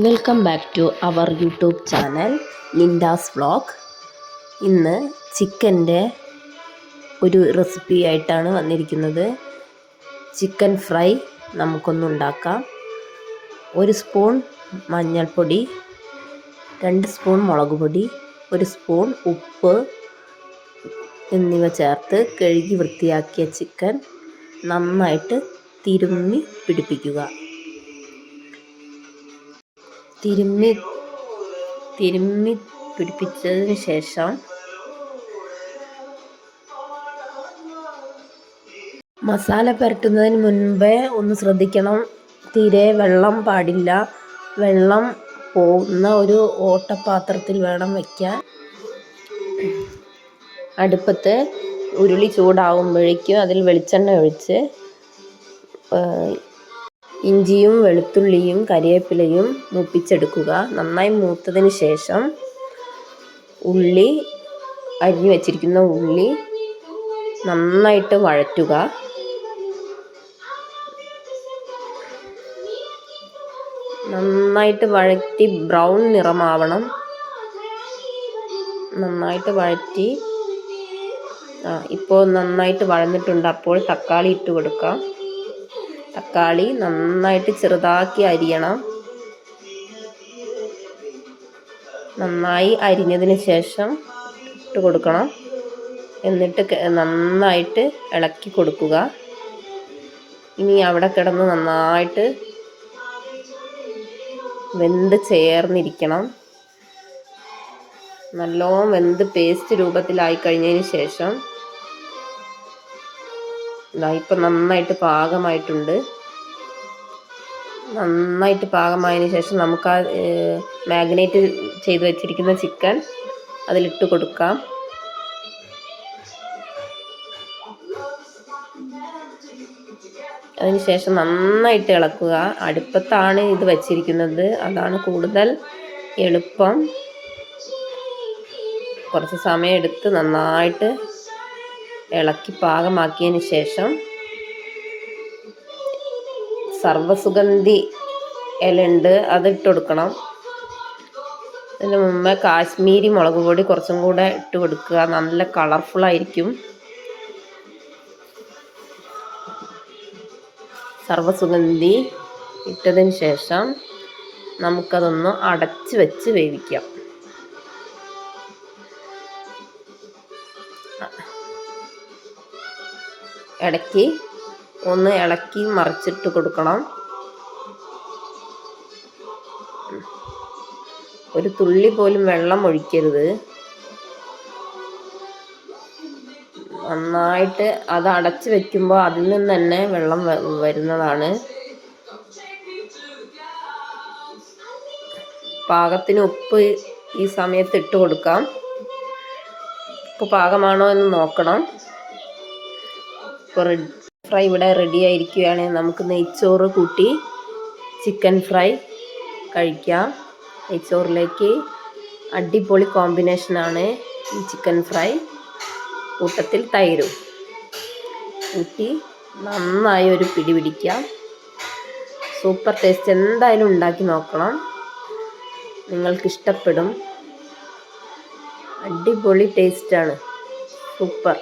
Welcome back to our YouTube channel Linda's vlog ഇന്ന് ചിക്കന്റെ ഒരു റെസിപ്പി ആയിട്ടാണ് വന്നിരിക്കുന്നത്. ചിക്കൻ ഫ്രൈ നമുക്കൊന്നുണ്ടാക്കാം ഒരു സ്പൂൺ മഞ്ഞൾപ്പൊടി രണ്ട് സ്പൂൺ മുളക് പൊടി ഒരു സ്പൂൺ ഉപ്പ് എന്നിവ ചേർത്ത് കഴുകി വൃത്തിയാക്കിയ ചിക്കൻ നന്നായിട്ട് തിരുമ്മി പിടിപ്പിക്കുക. തിരുമ്മി തിരുമ്മി പിടിപ്പിച്ചതിന് ശേഷം മസാല പുരട്ടുന്നതിന് മുൻപേ ഒന്ന് ശ്രദ്ധിക്കണം. തീരെ വെള്ളം പാടില്ല. വെള്ളം പോകുന്ന ഒരു ഓട്ടപാത്രത്തിൽ വേണം വയ്ക്കാൻ അടുപ്പത്ത് ഉരുളി ചൂടാവുമ്പോഴേക്കും അതിൽ വെളിച്ചെണ്ണ ഒഴിച്ച് ഇഞ്ചിയും വെളുത്തുള്ളിയും കറിവേപ്പിലയും മൂപ്പിച്ചെടുക്കുക. നന്നായി മൂത്തതിന് ശേഷം ഉള്ളി അരിഞ്ഞു വച്ചിരിക്കുന്ന ഉള്ളി നന്നായിട്ട് വഴറ്റുക. നന്നായിട്ട് വഴറ്റി ബ്രൗൺ നിറമാവണം. നന്നായിട്ട് വഴറ്റി ആ ഇപ്പോൾ നന്നായിട്ട് വഴന്നിട്ടുണ്ട്. അപ്പോൾ തക്കാളി ഇട്ട് കൊടുക്കാം. തക്കാളി നന്നായിട്ട് ചെറുതാക്കി അരിയണം. നന്നായി അരിഞ്ഞതിന് ശേഷം ഇട്ട് കൊടുക്കണം. എന്നിട്ട് നന്നായിട്ട് ഇളക്കി കൊടുക്കുക. ഇനി അവിടെ കിടന്ന് നന്നായിട്ട് വെന്ത് ചേർന്നിരിക്കണം. നല്ലോണം വെന്ത് പേസ്റ്റ് രൂപത്തിലായി കഴിഞ്ഞതിന് ശേഷം ഇപ്പം നന്നായിട്ട് പാകമായിട്ടുണ്ട്. നന്നായിട്ട് പാകമായതിന് ശേഷം നമുക്ക് ആ മാഗ്നേറ്റ് ചെയ്ത് വെച്ചിരിക്കുന്ന ചിക്കൻ അതിലിട്ട് കൊടുക്കാം. അതിനുശേഷം നന്നായിട്ട് ഇളക്കുക. അടുപ്പത്താണ് ഇത് വച്ചിരിക്കുന്നത്. അതാണ് കൂടുതൽ എളുപ്പം. കുറച്ച് സമയം എടുത്ത് നന്നായിട്ട് ഇളക്കി പാകമാക്കിയതിന് ശേഷം സർവസുഗന്ധി ഇലയുണ്ട് അതിട്ട് കൊടുക്കണം. അതിന് മുമ്പേ കാശ്മീരി മുളക് പൊടി കുറച്ചും കൂടെ ഇട്ട് കൊടുക്കുക. നല്ല കളർഫുൾ ആയിരിക്കും. സർവസുഗന്ധി ഇട്ടതിന് ശേഷം നമുക്കതൊന്ന് അടച്ച് വെച്ച് വേവിക്കാം. ഇടയ്ക്ക് ഒന്ന് ഇളക്കി മറിച്ചിട്ട് കൊടുക്കണം. ഒരു തുള്ളി പോലും വെള്ളം ഒഴിക്കരുത്. നന്നായിട്ട് അത് അടച്ചു വെക്കുമ്പോൾ അതിൽ നിന്ന് തന്നെ വെള്ളം വരുന്നതാണ്. പാകത്തിന് ഉപ്പ് ഈ സമയത്ത് ഇട്ട് കൊടുക്കാം. ഉപ്പ് പാകമാണോ എന്ന് നോക്കണം. ഇപ്പോൾ ഫ്രൈ ഇവിടെ റെഡി ആയിരിക്കുകയാണ്. നമുക്ക് നെയ്ച്ചോറ് കൂട്ടി ചിക്കൻ ഫ്രൈ കഴിക്കാം. നെയ്ച്ചോറിലേക്ക് അടിപൊളി കോമ്പിനേഷനാണ് ഈ ചിക്കൻ ഫ്രൈ കൂട്ടത്തിൽ തൈരും കൂട്ടി നന്നായി ഒരു പിടി പിടിക്കാം. സൂപ്പർ ടേസ്റ്റ് എന്തായാലും ഉണ്ടാക്കി നോക്കണം. നിങ്ങൾക്കിഷ്ടപ്പെടും അടിപൊളി ടേസ്റ്റാണ് സൂപ്പർ